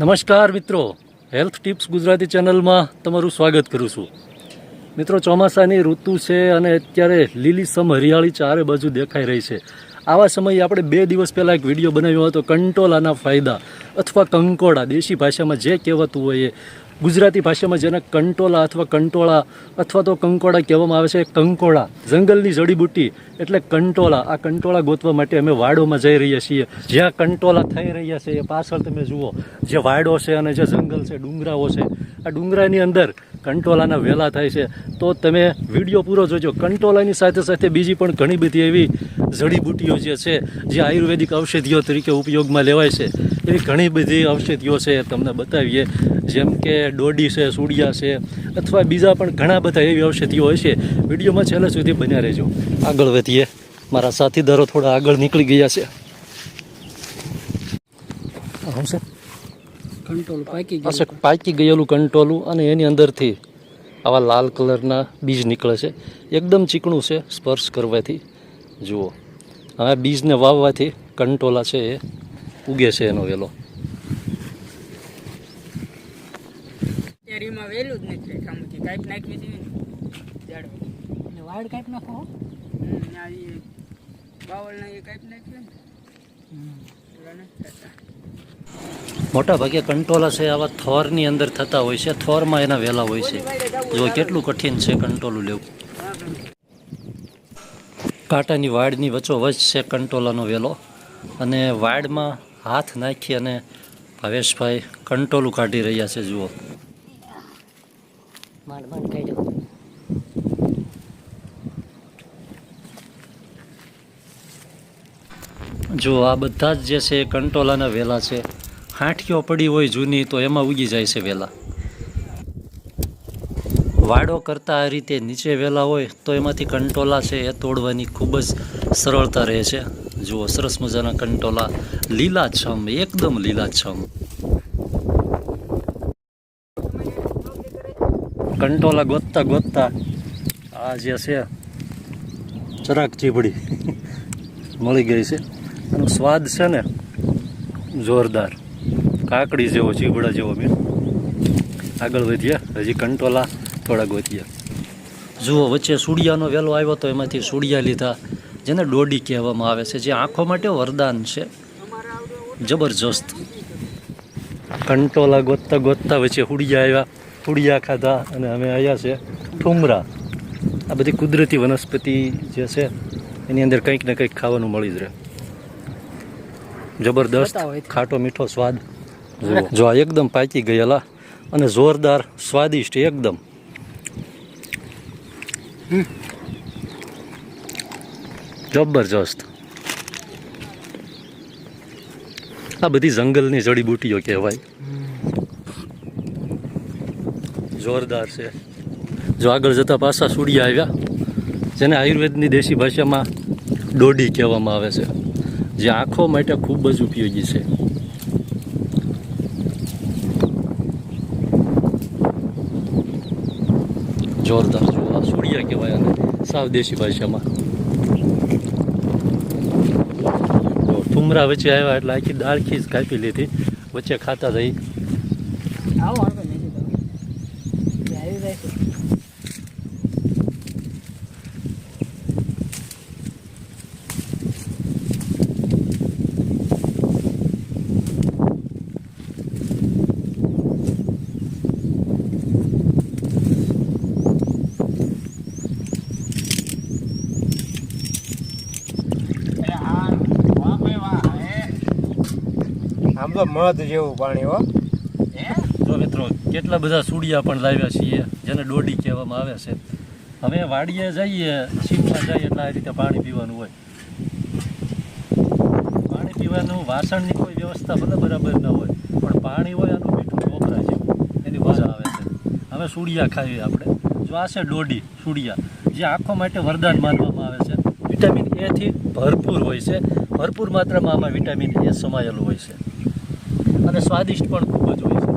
નમસ્કાર મિત્રો. Health tips Gujarati ચેનલમાં તમારું સ્વાગત કરું છું. મિત્રો, ચોમાસાની ઋતુ છે અને અત્યારે લીલીસમ હરિયાળી ચારે બાજુ દેખાઈ રહી છે. આવા સમયે આપણે બે દિવસ પહેલાં એક વીડિયો બનાવ્યો હતો, કંટોલાના ફાયદા અથવા કંકોડા, દેશી ભાષામાં જે કહેવાતું હોય એ. ગુજરાતી ભાષામાં જેને કંટોલા અથવા કંટોળા અથવા તો કંકોડા કહેવામાં આવે છે, કંકોળા. જંગલની જડીબુટ્ટી એટલે કંટોલા આ કંટોળા ગોતવા માટે અમે વાડોમાં જઈ રહ્યા છીએ. જ્યાં કંટોલા થઈ રહ્યા છે એ પાછળ તમે જુઓ, જે વાડો છે અને જે જંગલ છે, ડુંગરાઓ છે. આ ડુંગરાની અંદર કંટોલાના વેલા થાય છે. તો તમે વીડિયો પૂરો જોજો. કંટોલાની સાથે સાથે બીજી પણ ઘણી બધી એવી જડીબુટ્ટીઓ જે છે, જે આયુર્વેદિક ઔષધિઓ તરીકે ઉપયોગમાં લેવાય છે. એવી ઘણી બધી ઔષધિઓ છે એ તમને બતાવીએ. જેમ કે ડોડી છે સૂડિયા છે અથવા બીજા પણ ઘણા બધા એવી ઔષધિઓ હોય છે. વિડીયોમાં છેલ્લે સુધી બન્યા રહેજો. આગળ વધીએ. મારા સાથીદારો થોડા આગળ નીકળી ગયા છે. શું છે કંટ્રોલ પાકી છે પાકી ગયેલું કંટોલું અને એની અંદરથી આવા લાલ કલરના બીજ નીકળે છે. એકદમ ચીકણું છે સ્પર્શ કરવાથી. જુઓ. હવે બીજને વાવવાથી કંટોલા છે એ ઉગે છે એનો વેલો. કેરીમાં વેલું જ નથી વાડ કાપી નાખો હો. હમ આ એ બાવળના એ કાંઈક નાખ્યું નથી મોટા ભાગે કંટોલા છે આવા થોરની અંદર થતા હોય છે થોરમાં એના વેલા હોય છે. જો કેટલું કઠિન છે કંટોલું લેવું. કાંટાની વાડની વચ્ચોવચ છે કંટોલાનો વેલો. અને વાડમાં હાથ નાખી અને ભાવેશભાઈ કંટોલું કાઢી રહ્યા છે જુઓ. માંડ માંડ જો આ બધા જ જે છે એ કંટોલાના વેલા છે. હાંઠીઓ પડી હોય જૂની તો એમાં ઉગી જાય છે વેલા. વાડો કરતાં આ રીતે નીચે વહેલા હોય તો એમાંથી કંટોલા છે એ તોડવાની ખૂબ જ સરળતા રહે છે. જુઓ, સરસ મજાના કંટોલા. લીલાછમ એકદમ લીલાછમ કંટોલા ગોતતા ગોતતા આ જે છે ચરાક ચીભડી મળી ગઈ છે. એનો સ્વાદ છે ને જોરદાર. કાકડી જેવો ચીબડા જેવો મેં. આગળ વધ્યા હજી કંટોલા થોડા ગોતિયા જુઓ વચ્ચે સુડિયાનો વેલો આવ્યો તો એમાંથી સુડિયા લીધા જેને ડોડી કહેવામાં આવે છે જે આંખો માટે વરદાન છે. જબરજસ્ત. કંટોલા ગોતતા ગોતતા વચ્ચે હુડિયા આવ્યા હુડિયા ખાધા અને અમે આવ્યા છે ઠુમરા. આ બધી કુદરતી વનસ્પતિ જે છે એની અંદર કંઈક ને કંઈક ખાવાનું મળી જ રહે. જબરદસ્ત ખાટો મીઠો સ્વાદ. જો આ એકદમ પાકી ગયેલા અને જોરદાર સ્વાદિષ્ટ એકદમ. જબરજસ્ત. આ બધી જંગલની જડીબુટીઓ કહેવાય. જોરદાર છે. જો આગળ જતા પાછા સુડિયા આવ્યા, જેને આયુર્વેદની દેશી ભાષામાં ડોડી કહેવામાં આવે છે, જે આંખો માટે ખૂબ જ ઉપયોગી છે. જોરદાર. જો કહેવાય અને સાવ દેશી ભાષામાં. તો ઠુમરા વચ્ચે આવ્યા એટલે આખી દાળ જ કાપી લીધી. વચ્ચે ખાતા થઈ આવો આગળ નહીં તો એ આવી જાય છે આમ તો મધ જેવું પાણી, હો. જો મિત્રો, કેટલા બધા સુડિયા પણ લાવ્યા છીએ, જેને ડોડી કહેવામાં આવે છે. હવે વાડીએ જઈએ સીમમાં જઈએ, એટલે આ રીતે પાણી પીવાનું હોય. પાણી પીવાનું વાસણની કોઈ વ્યવસ્થા ભલે બરાબર ન હોય, પણ પાણી હોય આનું મીઠું વપરાય છે એની મજા આવે છે. હવે સુડિયા ખાઈએ આપણે. જો આ છે ડોડી સુડિયા, જે આંખો માટે વરદાન માનવામાં આવે છે. વિટામિન એથી ભરપૂર હોય છે. ભરપૂર માત્રામાં આમાં વિટામિન એ સમાયેલું હોય છે. અને સ્વાદિષ્ટ પણ ખૂબ જ હોય છે.